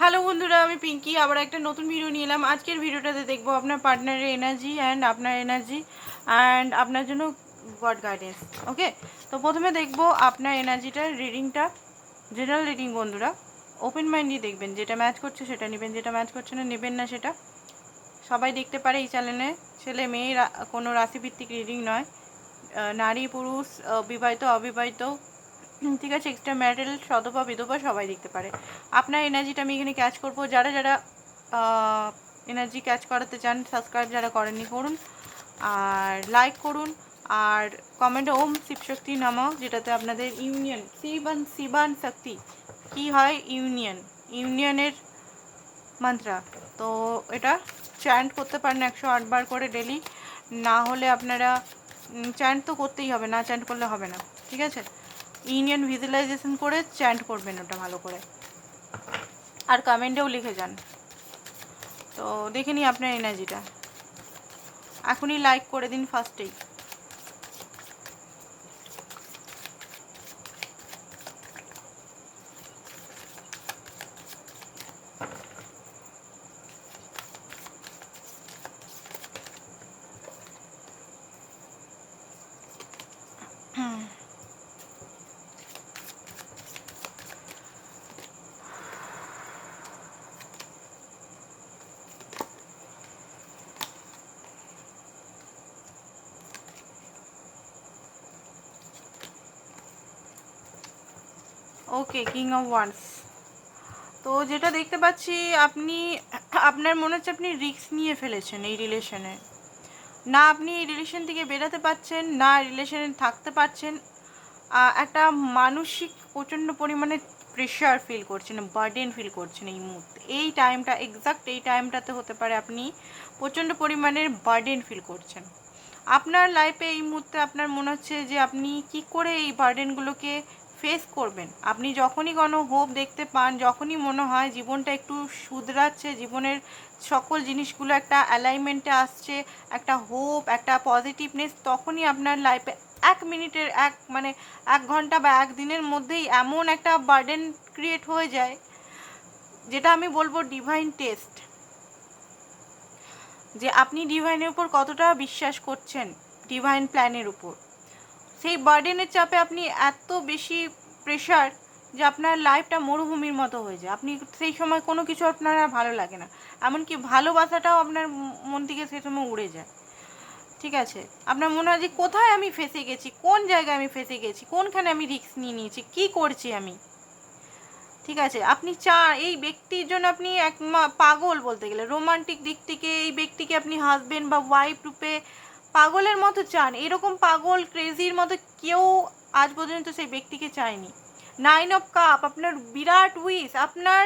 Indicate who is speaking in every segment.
Speaker 1: Hello বন্ধুরা, আমি পিঙ্কি আবার একটা নতুন ভিডিও নিয়ে এলাম। আজকের ভিডিওটাতে দেখব আপনার পার্টনারের এনার্জি অ্যান্ড আপনার এনার্জি অ্যান্ড আপনার জন্য গড গাইডেন্স ওকে তো প্রথমে দেখব আপনার এনার্জিটার রিডিংটা জেনারেল রিডিং বন্ধুরা। ওপেন মাইন্ডই দেখবেন, যেটা ম্যাচ করছে সেটা নেবেন, যেটা ম্যাচ করছে না নেবেন না সেটা। সবাই দেখতে পারে এই চ্যানেলে ছেলে মেয়ে কোনো রাশিভিত্তিক রিডিং নয়। নারী, পুরুষ বিবাহিত অবিবাহিত ঠিক আছে এক্সট্রা ম্যারিটাল সদপা বিধবা সবাই দেখতে পারে। আপনার এনার্জিটা আমি এখানে ক্যাচ করব। যারা যারা এনার্জি ক্যাচ করাতে চান সাবস্ক্রাইব যারা করেননি, করুন। আর লাইক করুন। আর কমেন্টে ওম শিবশক্তি নামা যেটাতে আপনাদের ইউনিয়ন শিবান শিবান শক্তি। কি হয়? ইউনিয়ন ইউনিয়নের মন্ত্রা তো এটা চ্যান্ট করতে পারেন একশো আটবার করে ডেলি না হলে আপনারা চ্যান্ট তো করতেই হবে, না চ্যান্ট করলে হবে না। ঠিক আছে? ইউনিয়ন ভিজুয়ালাইজেশন করে চ্যান্ট করবেন ওটা ভালো করে। আর কমেন্টেও লিখে যান। তো দেখে নিই আপনার এনার্জিটা এখনই লাইক করে দিন ফার্স্টেই ওকে কিং অফ ওয়ান্স তো যেটা দেখতে পাচ্ছি, আপনি, আপনার মনে হচ্ছে আপনি রিস্ক নিয়ে ফেলেছেন এই রিলেশনে না, আপনি এই রিলেশন থেকে বেরোতে পারছেন, না রিলেশনে থাকতে পারছেন। একটা মানসিক প্রচণ্ড পরিমাণে প্রেশার ফিল করছেন বার্ডেন ফিল করছেন এই মুহূর্তে। এই টাইমটা এক্সাক্ট এই টাইমটাতে হতে পারে আপনি প্রচণ্ড পরিমাণের বার্ডেন ফিল করছেন। আপনার লাইফে এই মুহূর্তে আপনার মনে হচ্ছে যে আপনি কি করে এই বার্ডেনগুলোকে ফেস করবেন। আপনি যখনই কোনো হোপ দেখতে পান, যখনই মনে হয় জীবনটা একটু শুধরাচ্ছে, জীবনের সকল জিনিসগুলো একটা অ্যালাইনমেন্টে আসছে, একটা হোপ একটা পজিটিভনেস তখনই আপনার লাইফে এক মিনিটের, এক মানে এক ঘণ্টা বা এক দিনের মধ্যেই এমন একটা বার্ডেন ক্রিয়েট হয়ে যায়, যেটা আমি বলব ডিভাইন টেস্ট যে আপনি ডিভাইনের উপর কতটা বিশ্বাস করছেন ডিভাইন প্ল্যানের উপর। সেই বার্ডেনের চাপে আপনি এত বেশি প্রেশার যে আপনার লাইফটা মরুভূমির মতো হয়ে যায়। আপনি সেই সময় কোনো কিছু আপনার আর ভালো লাগে না। এমনকি ভালোবাসাটাও আপনার মন থেকে সেই সময় উড়ে যায়। ঠিক আছে? আপনার মনে হয় যে কোথায় আমি ফেসে গেছি? কোন জায়গায় আমি ফেসে গেছি? কোনখানে আমি রিস্ক নিয়ে নিয়েছি? কী করছি আমি? ঠিক আছে? আপনি চা, এই ব্যক্তির জন্য আপনি এক পাগল বলতে গেলে। রোমান্টিক দিক থেকে এই ব্যক্তিকে আপনি হাজবেন্ড বা ওয়াইফ রূপে পাগলের মতো চান। এরকম পাগল ক্রেজির মতো কেউ আজ পর্যন্ত সেই ব্যক্তিকে চায়নি। নাইন অফ কাপ আপনার বিরাট উইস আপনার,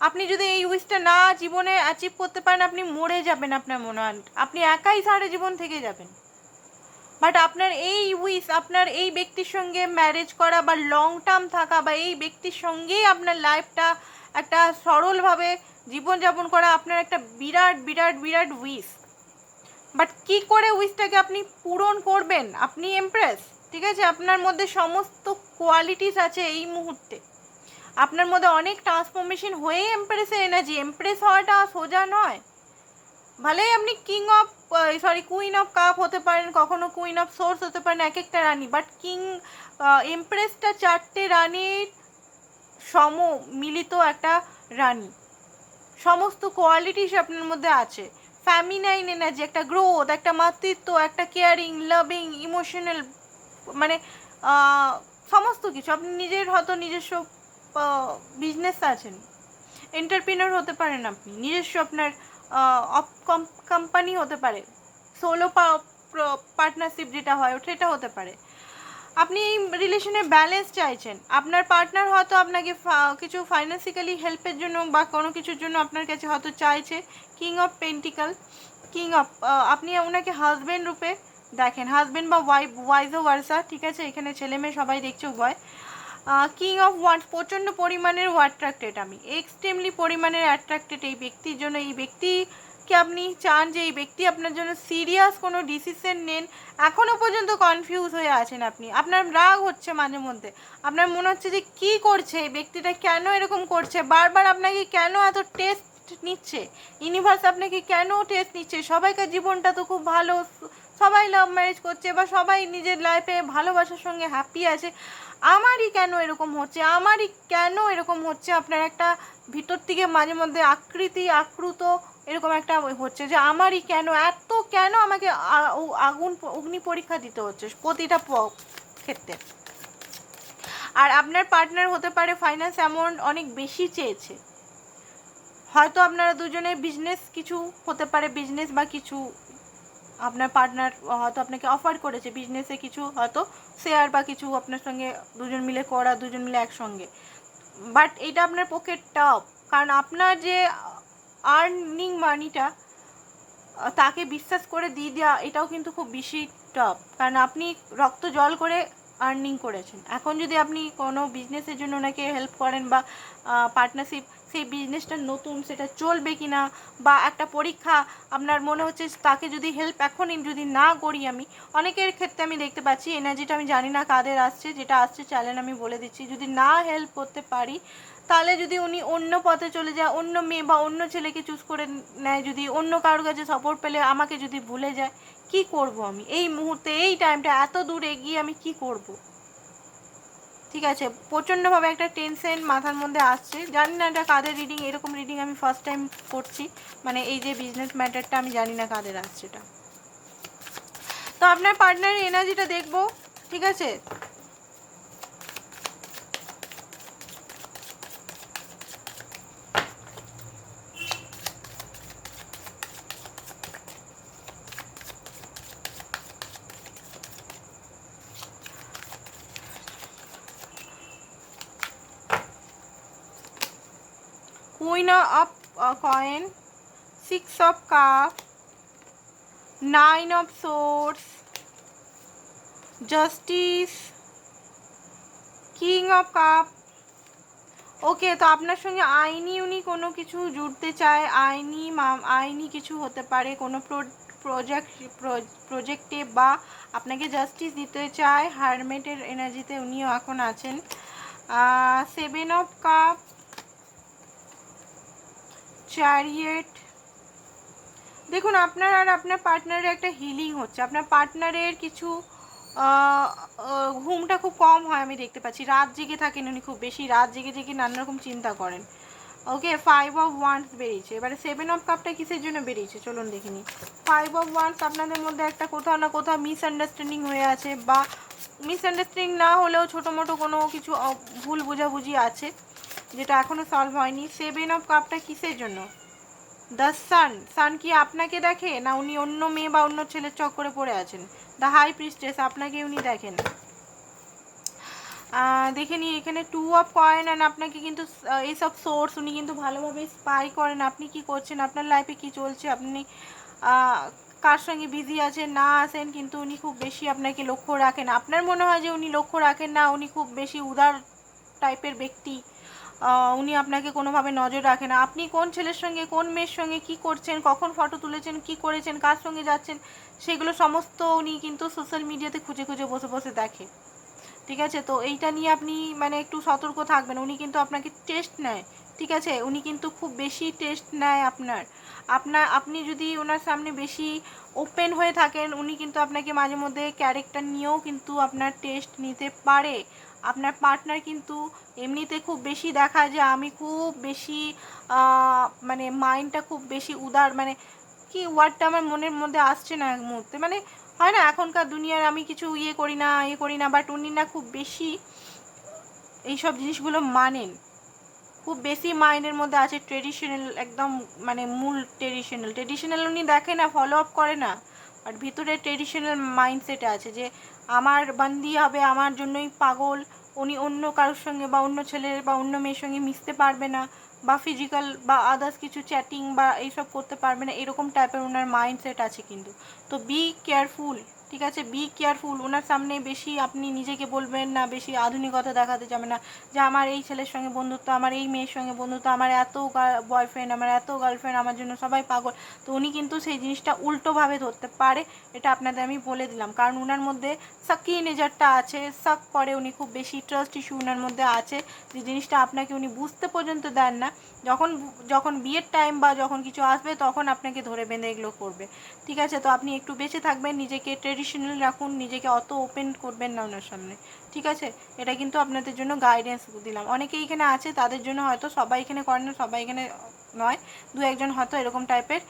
Speaker 1: আপনি যদি এই উইসটা না জীবনে অ্যাচিভ করতে পারেন, আপনি মরে যাবেন আপনার মনে হয় আপনি একাই সারা জীবন থেকে যাবেন। বাট আপনার এই উইস আপনার এই ব্যক্তির সঙ্গে ম্যারেজ করা বা লং টার্ম থাকা বা এই ব্যক্তির সঙ্গেই আপনার লাইফটা একটা সরলভাবে জীবনযাপন করা, আপনার একটা বিরাট বিরাট বিরাট উইস বাট কি করে উইসটাকে আপনি পূরণ করবেন? আপনি এমপ্রেস ঠিক আছে? আপনার মধ্যে সমস্ত কোয়ালিটিস আছে এই মুহূর্তে। আপনার মধ্যে অনেক ট্রান্সফরমেশন হয়ে এমপ্রেসের এনার্জি এমপ্রেস হওয়াটা সোজা নয়। ভালোই আপনি king of sorry queen of cup হতে পারেন, কখনো কুইন অফ সোর্স হতে পারেন এক একটা রানী। বাট কিং এমপ্রেসটা চারটে রানীর সম মিলিত একটা রানী। সমস্ত কোয়ালিটিস আপনার মধ্যে আছে। ফ্যামিনাইন এনার্জি একটা গ্রোথ একটা মাতৃত্ব, একটা কেয়ারিং লাভিং ইমোশনাল মানে সমস্ত কিছু। আপনি নিজের হয়তো নিজস্ব বিজনেস আছেন। এন্টারপ্রিনার হতে পারেন আপনি। নিজস্ব আপনার কোম্পানি হতে পারে। সোলো পার্টনারশিপ যেটা হয়, সেটা হতে পারে। আপনি এই রিলেশনে ব্যালেন্স চাইছেন। আপনার পার্টনার হয়তো আপনাকে কিছু ফাইন্যান্সিক্যালি হেল্পের জন্য বা কোনো কিছুর জন্য আপনার কাছে হয়তো চাইছে। King of pentacle king of আপনি ওনাকে হাজব্যান্ড রূপে দেখেন। হাজব্যান্ড বা ওয়াইফ ওয়াইজও ওয়ার্সা ঠিক আছে? এখানে ছেলে মেয়ে সবাই দেখছে উভয়। কিং অফ ওয়ান্স প্রচণ্ড পরিমাণের অ্যাট্রাক্টেড আমি। এক্সট্রিমলি পরিমাণের অ্যাট্রাক্টেড এই ব্যক্তির জন্য। এই ব্যক্তি কি আপনি চান যে এই ব্যক্তি আপনার জন্য সিরিয়াস কোনো ডিসিশন নেন? এখনও পর্যন্ত কনফিউজ হয়ে আছেন আপনি। আপনার রাগ হচ্ছে মাঝে মধ্যে। আপনার মনে হচ্ছে যে কি করছে? এই ব্যক্তিটা কেন এরকম করছে? বারবার আপনাকে কেন এত টেস্ট নিচ্ছে? ইউনিভার্স আপনাকে কেন টেস্ট নিচ্ছে? সবাইকার জীবনটা তো খুব ভালো। সবাই লাভ ম্যারেজ করছে বা সবাই নিজের লাইফে ভালোবাসার সঙ্গে হ্যাপি আছে। আমারই কেন এরকম হচ্ছে? আমারই কেন এরকম হচ্ছে? আপনার একটা ভিতর থেকে মাঝে মধ্যে আকৃতি আক্রুত এরকম একটা হচ্ছে যে আমারই কেন, এত কেন আমাকে আগুন অগ্নি পরীক্ষা দিতে হচ্ছে প্রতিটা ক্ষেত্রে। আর আপনার পার্টনার হতে পারে ফাইন্যান্স অ্যামাউন্ট অনেক বেশি চেয়েছে। হয়তো আপনারা দুজনে বিজনেস কিছু হতে পারে বিজনেস বা কিছু আপনার পার্টনার হয়তো আপনাকে অফার করেছে বিজনেসে কিছু হয়তো শেয়ার বা কিছু আপনার সঙ্গে দুজন মিলে করা, দুজন মিলে একসঙ্গে। বাট এটা আপনার পক্ষে টপ কারণ আপনার যে আর্নিং মানিটা তাকে বিশ্বাস করে দিয়ে দেওয়া এটাও কিন্তু খুব বেশি টপ কারণ আপনি রক্ত জল করে আর্নিং করেছেন। এখন যদি আপনি কোনো বিজনেসের জন্য ওনাকে হেল্প করেন বা পার্টনারশিপ সেই বিজনেসটা নতুন, সেটা চলবে কি না বা একটা পরীক্ষা, আপনার মনে হচ্ছে তাকে যদি হেল্প এখনই যদি না করি আমি, অনেকের ক্ষেত্রে আমি দেখতে পাচ্ছি এনার্জিটা আমি জানি না কাদের আসছে, যেটা আসছে চ্যালেঞ্জ আমি বলে দিচ্ছি, যদি না হেল্প করতে পারি তাহলে যদি উনি অন্য পথে চলে যায়, অন্য মেয়ে বা অন্য ছেলেকে চুজ করে নেয়, যদি অন্য কারোর কাছে সাপোর্ট পেলে আমাকে যদি ভুলে যায়, কি করব আমি? এই মুহূর্তে, এই টাইমটা এত দূর এগিয়ে আমি কি করব? ঠিক আছে, প্রচণ্ডভাবে একটা টেনশন মাথার মধ্যে আসছে। জানি না এটা কাদের রিডিং এরকম রিডিং আমি ফার্স্ট টাইম করছি। মানে এই যে বিজনেস ম্যাটারটা আমি জানি না কাদের আসছে এটা। তো আপনার পার্টনারের এনার্জিটা দেখব, ঠিক আছে? Of uh, coin six of cup nine of swords justice king of cup okay তো আপনার সঙ্গে আইনি উনি কোনো কিছু জুড়তে চায় আইনি আইনি কিছু হতে পারে কোনো প্রজেক্ট প্রজেক্টে বা আপনাকে জাস্টিস দিতে চায় হারমেটের এনার্জিতে উনিও এখন আছেন। সেভেন অফ কাপ চ্যারিয়েট দেখুন, আপনার আর আপনার পার্টনারের একটা হিলিং হচ্ছে। আপনার পার্টনারের কিছু ঘুমটা খুব কম হয় আমি দেখতে পাচ্ছি। রাত জেগে থাকেন উনি খুব বেশি, রাত জেগে জেগে নানা রকম চিন্তা করেন। ওকে ফাইভ অফ ওয়ান্স বেরিয়েছে। এবারে সেভেন অফ কাপটা কিসের জন্য বেরিয়েছে? চলুন দেখে নিই। ফাইভ অফ ওয়ান্স আপনাদের মধ্যে একটা কোথাও না কোথাও মিসআন্ডারস্ট্যান্ডিং হয়ে আছে বা মিসআন্ডারস্ট্যান্ডিং না হলেও ছোটো মোটো কোনো কিছু ভুল বোঝাবুঝি আছে। যেটা এখনও সলভ হয়নি। সেভেন অফ কাপটা কিসের জন্য? দ্য সান সান কি আপনাকে দেখে না উনি অন্য মেয়ে বা অন্য ছেলের চক্করে পড়ে আছেন? দ্য হাই প্রিস্টেস আপনাকে উনি দেখেন। দেখে নিই এখানে টু অফ কয়েন অ্যান্ড আপনাকে কিন্তু এইসব সোর্স উনি কিন্তু ভালোভাবে স্পাই করেন। আপনি কি করছেন? আপনার লাইফে কি চলছে? আপনি কার সঙ্গে বিজি আছেন? না আছেন, কিন্তু উনি খুব বেশি আপনাকে লক্ষ্য রাখেন। আপনার মনে হয় যে উনি লক্ষ্য রাখেন না, উনি খুব বেশি উদার টাইপের ব্যক্তি। উনি আপনাকে কোনোভাবে নজর রাখে না। আপনি কোন ছেলের সঙ্গে, কোন মেয়ের সঙ্গে কি করছেন, কখন ফটো তুলেছেন, কি করেছেন, কার সঙ্গে যাচ্ছেন, সেগুলো সমস্ত উনি কিন্তু সোশ্যাল মিডিয়াতে খুঁজে খুঁজে বসে বসে দেখে। ঠিক আছে? তো এইটা নিয়ে আপনি মানে একটু সতর্ক থাকবেন। উনি কিন্তু আপনাকে টেস্ট নেয়। ঠিক আছে? উনি কিন্তু খুব বেশি টেস্ট নেয় আপনার। আপনার, আপনি যদি ওনার সামনে বেশি ওপেন হয়ে থাকেন, উনি কিন্তু আপনাকে মাঝে মধ্যে ক্যারেক্টার নিয়েও কিন্তু আপনার টেস্ট নিতে পারে। আপনার পার্টনার কিন্তু এমনিতে খুব বেশি দেখায় যে আমি খুব বেশি মানে মাইন্ডটা খুব বেশি উদার মানে কি ওয়ার্ডটা আমার মনের মধ্যে আসছে না এক মুহূর্তে। মানে হয় না, এখনকার দুনিয়ার আমি কিছু ইয়ে করি না ইয়ে করি না বাট উনি না খুব বেশি এইসব জিনিসগুলো মানেন। খুব বেশি মাইন্ডের মধ্যে আছে ট্রেডিশনাল একদম মানে মূল ট্রেডিশনাল ট্রেডিশনাল উনি দেখে না ফলো আপ করে না। বাট ভিতরে ট্রেডিশনাল মাইন্ডসেট আছে যে আমার বান্দি হবে, আমার জন্যই পাগল, উনি অন্য কারোর সঙ্গে বা অন্য ছেলের বা অন্য মেয়ের সঙ্গে মিশতে পারবে না বা ফিজিক্যাল বা আদার্স কিছু চ্যাটিং বা এইসব করতে পারবে না, এরকম টাইপের ওনার মাইন্ডসেট আছে কিন্তু। তো বি কেয়ারফুল ঠিক আছে বি কেয়ারফুল ওনার সামনে বেশি আপনি নিজেকে বলবেন না, বেশি আধুনিকতা দেখাতে যাবে না। যে আমার এই ছেলের সঙ্গে বন্ধুত্ব, আমার এই মেয়ের সঙ্গে বন্ধুত্ব, আমার এত বয়ফ্রেন্ড আমার এত গার্লফ্রেন্ড আমার জন্য সবাই পাগল। তো উনি কিন্তু সেই জিনিসটা উল্টোভাবে ধরতে পারে, এটা আপনাদের আমি বলে দিলাম। কারণ ওনার মধ্যে সাকি নেজারটা আছে সাক করে উনি খুব বেশি ট্রাস্ট ইস্যু ওনার মধ্যে আছে। যে জিনিসটা আপনাকে উনি বুঝতে পর্যন্ত দেন না। যখন যখন বিয়ের টাইম বা যখন কিছু আসবে, তখন আপনাকে ধরে বেঁধে এগুলো করবে। ঠিক আছে, তো আপনি একটু বেঁচে থাকবেন, নিজেকে ট্রেডিশনাল রাখুন, নিজেকে অত ওপেন করবেন না ওনার সামনে। ঠিক আছে? এটা কিন্তু আপনাদের জন্য গাইডেন্স দিলাম। অনেকেই এখানে আছে, তাদের জন্য হয়তো সবাই এখানে করেন না, সবাই এখানে নয়। দু একজন হয়তো এরকম টাইপের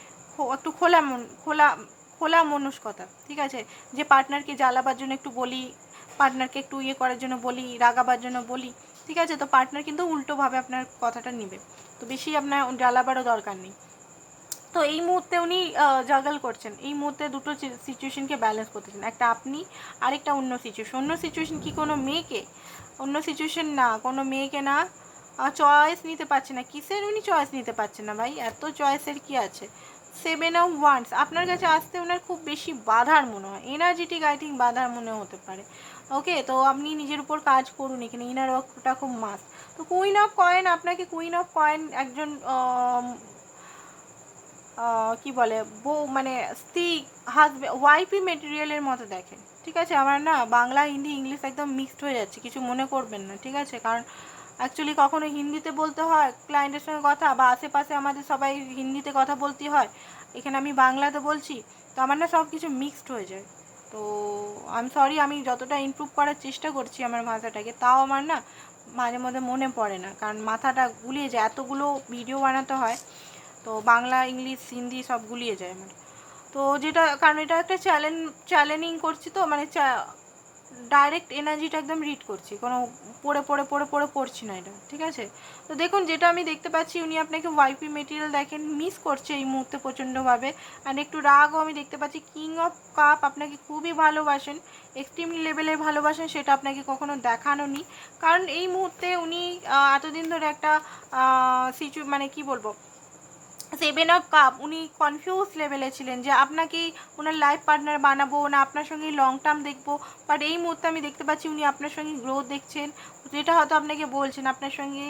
Speaker 1: একটু খোলা মন, খোলা খোলা মনস্কতা, ঠিক আছে? যে পার্টনারকে জ্বালাবার জন্য একটু বলি পার্টনারকে একটু ইয়ে করার জন্য বলি, রাগাবার জন্য বলি, ঠিক আছে? তো পার্টনার কিন্তু উল্টোভাবে আপনার কথাটা নেবে। তো বেশি আপনার জ্বালাবারও দরকার নেই। তো এই মুহূর্তে উনি জাগল করছেন। এই মুহূর্তে দুটো সিচুয়েশনকে ব্যালেন্স করতেছেন একটা আপনি, আরেকটা অন্য সিচুয়েশন অন্য সিচুয়েশন কি কোনো মেয়েকে? অন্য সিচুয়েশন না, কোনো মেয়েকে না। চয়েস নিতে পারছে না। কিসের উনি চয়েস নিতে পারছে না ভাই? এত চয়েসের কি আছে? সেভেন অফ ওয়ান্স আপনার কাছে আসতে ওনার খুব বেশি বাধার মনে হয়। এনার্জেটিক আই থিঙ্ক বাধার মনে হতে পারে। ওকে তো আপনি নিজের উপর কাজ করুন এখানে। ইনার ওয়ার্কটা খুব মাস্ট তো কুইন অফ কয়েন আপনাকে কুইন অফ কয়েন একজন কি বলে, বউ মানে স্ত্রী হাজব্যান্ড ওয়াইফি মেটেরিয়ালের মতো দেখেন, ঠিক আছে? আমার না বাংলা, হিন্দি, ইংলিশ একদম মিক্সড হয়ে যাচ্ছে, কিছু মনে করবেন না, ঠিক আছে? কারণ অ্যাকচুয়ালি কখনো হিন্দিতে বলতে হয় ক্লায়েন্টের সঙ্গে কথা, বা আশেপাশে আমাদের সবাই হিন্দিতে কথা বলতে হয়, এখানে আমি বাংলাতে বলছি, তো আমার না সব কিছু মিক্সড হয়ে যায়। তো আমি সরি আমি যতটা ইমপ্রুভ করার চেষ্টা করছি আমার ভাষাটাকে, তাও আমার না মাঝে মধ্যে মনে পড়ে না, কারণ মাথাটা গুলিয়ে যায়, এতগুলো ভিডিও বানাতে হয়। তো বাংলা, ইংলিশ, হিন্দি সব গুলিয়ে যায় আমার। তো যেটা, কারণ এটা একটা চ্যালেঞ্জ চ্যালেঞ্জিং করছি তো মানে ডাইরেক্ট এনার্জিটা একদম রিড করছি। কোনো পড়ে পড়ে পড়ে পড়ে পড়ছি না এটা, ঠিক আছে? তো দেখুন, যেটা আমি দেখতে পাচ্ছি, উনি আপনাকে ওয়াইপি মেটেরিয়াল দেখেন মিস করছে এই মুহূর্তে প্রচণ্ডভাবে। অ্যান্ড একটু রাগও আমি দেখতে পাচ্ছি কিং অফ কাপ আপনাকে খুবই ভালোবাসেন এক্সট্রিম লেভেলে ভালোবাসেন, সেটা আপনাকে কখনো দেখানো নি। কারণ এই মুহূর্তে উনি এতদিন ধরে একটা সিচু মানে কি বলব সেভেন অফ কাপ উনি কনফিউজ লেভেলে ছিলেন যে আপনাকেই ওনার লাইফ পার্টনার বানাবো না, আপনার সঙ্গে লং টার্ম দেখব। বাট এই মুহূর্তে আমি দেখতে পাচ্ছি উনি আপনার সঙ্গে গ্রোথ দেখছেন। যেটা হয়তো আপনাকে বলছেন, আপনার সঙ্গে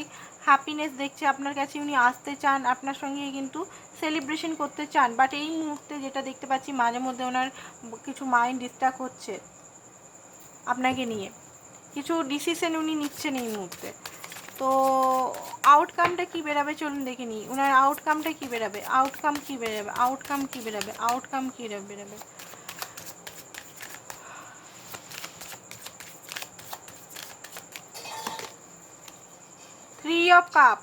Speaker 1: হ্যাপিনেস দেখছে, আপনার কাছে উনি আসতে চান, আপনার সঙ্গে কিন্তু সেলিব্রেশন করতে চান। বাট এই মুহূর্তে যেটা দেখতে পাচ্ছি, মাঝে মধ্যে ওনার কিছু মাইন্ড ডিস্টার্ব হচ্ছে আপনাকে নিয়ে। কিছু ডিসিশন উনি নিচ্ছেন এই মুহূর্তে। তো আউটকামটা কি বেরাবে চলুন দেখে নিই। ওনার আউটকামটা কি বেরাবে? আউটকাম কি বেরাবে? আউটকাম কি বেরাবে? আউটকাম কি বেরাবে? Three of cup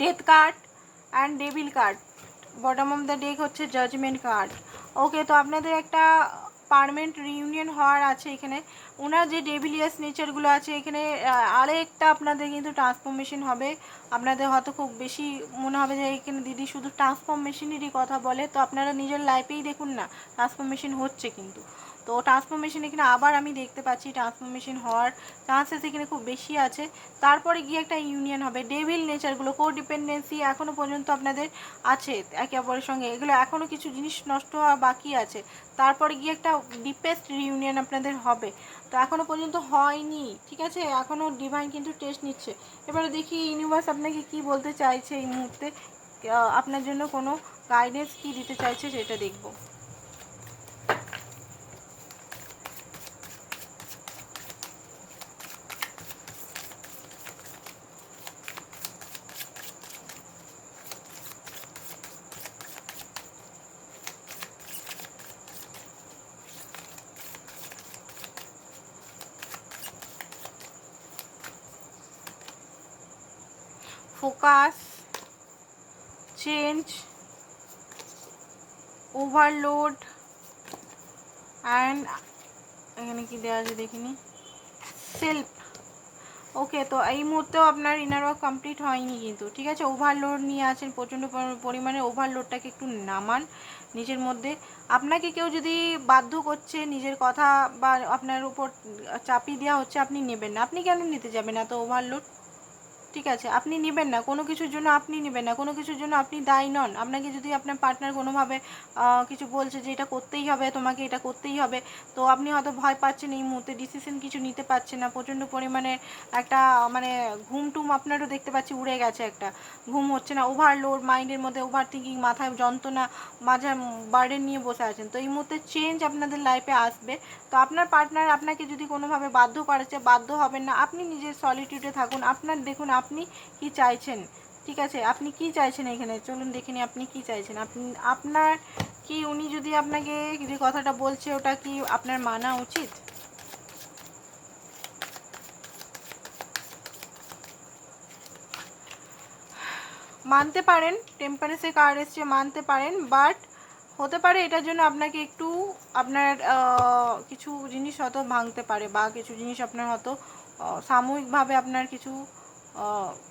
Speaker 1: death card and devil card bottom of the deck হচ্ছে জাজমেন্ট কার্ড ওকে তো আপনাদের একটা পারমানেন্ট রিউনিয়ন হওয়ার আছে এখানে। ওনার যে ডেভিলিয়াস নেচারগুলো আছে, এখানে আরেকটা আপনাদের কিন্তু ট্রান্সফরমেশন হবে। আপনাদের হয়তো খুব বেশি মনে হবে যে, এখানে দিদি শুধু ট্রান্সফরমেশনেরই কথা বলে। তো আপনারা নিজের লাইফেই দেখুন না ট্রান্সফরমেশন হচ্ছে কিন্তু। তো ট্রান্সফরমেশন এখানে আবার আমি দেখতে পাচ্ছি ট্রান্সফরমেশন হওয়ার চান্সেস এখানে খুব বেশি আছে। তারপরে গিয়ে একটা ইউনিয়ন হবে। ডেভিল নেচারগুলো কো ডিপেন্ডেন্সি এখনও পর্যন্ত আপনাদের আছে একে অপরের সঙ্গে। এগুলো এখনও কিছু জিনিস নষ্ট হওয়া বাকি আছে। তারপরে গিয়ে একটা ডিপেস্ট রিউনিয়ন আপনাদের হবে। তো এখনও পর্যন্ত হয়নি, ঠিক আছে? এখনও ডিভাইন কিন্তু টেস্ট নিচ্ছে। এবারে দেখি ইউনিভার্স আপনাকে কি বলতে চাইছে এই মুহূর্তে। আপনার জন্য কোনো গাইডেন্স কি দিতে চাইছে সেটা দেখব। ফোকাস চেঞ্জ ওভারলোড অ্যান্ড এখানে কি দেওয়া আছে দেখিনি? সেলফ ওকে তো এই মুহূর্তেও আপনার ইনার ওয়ার্ক কমপ্লিট হয়নি কিন্তু, ঠিক আছে? ওভারলোড নিয়ে আছেন, প্রচণ্ড পরিমাণে ওভারলোডটাকে একটু নামান নিজের মধ্যে। আপনাকে কেউ যদি বাধ্য করছে নিজের কথা বা আপনার উপর চাপিয়ে দেওয়া হচ্ছে, আপনি নেবেন না। আপনি কেন নিতে যাবেন এত ওভারলোড ঠিক আছে, আপনি নেবেন না। কোনো কিছুর জন্য আপনি নেবেন না। কোনো কিছুর জন্য আপনি দায়ী নন। আপনাকে যদি আপনার পার্টনার কোনোভাবে কিছু বলছে যে এটা করতেই হবে, তোমাকে এটা করতেই হবে, তো আপনি হয়তো ভয় পাচ্ছেন এই মুহূর্তে ডিসিশন কিছু নিতে পারছেন না। প্রচণ্ড পরিমাণে একটা মানে ঘুম টুম আপনারও দেখতে পাচ্ছি উড়ে গেছে একটা। ঘুম হচ্ছে না ওভারলোড মাইন্ডের মধ্যে ওভার থিঙ্কিং মাথায় যন্ত্রণা, মাঝে বার্ডেন নিয়ে বসে আছেন। তো এই মুহূর্তে চেঞ্জ আপনাদের লাইফে আসবে। তো আপনার পার্টনার আপনাকে যদি কোনোভাবে বাধ্য করেছে, বাধ্য হবেন না, আপনি নিজের সলিটিউডে থাকুন। আপনার, দেখুন আপনি কি চাইছেন? ঠিক আছে, আপনি কি চাইছেন এখানে? চলুন দেখে নিই আপনি কি চাইছেন। আপনি, আপনার কি, উনি যদি আপনাকে যে কথাটা বলছে, ওটা কি আপনার মানা উচিত? মানতে পারেন টেম্পারেচার কার্ড এসছে, মানতে পারেন বাট হতে পারে এটার জন্য আপনাকে একটু আপনার কিছু জিনিস হয়তো ভাঙতে পারে, বা কিছু জিনিস আপনার হয়তো সাময়িকভাবে আপনার কিছু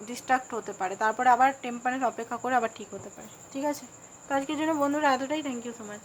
Speaker 1: ডিস্ট্রাক্ট হতে পারে। তারপরে আবার টেম্পারেচার অপেক্ষা করে আবার ঠিক হতে পারে। ঠিক আছে? তো আজকের জন্য বন্ধুরা, এতটাই। Thank you so much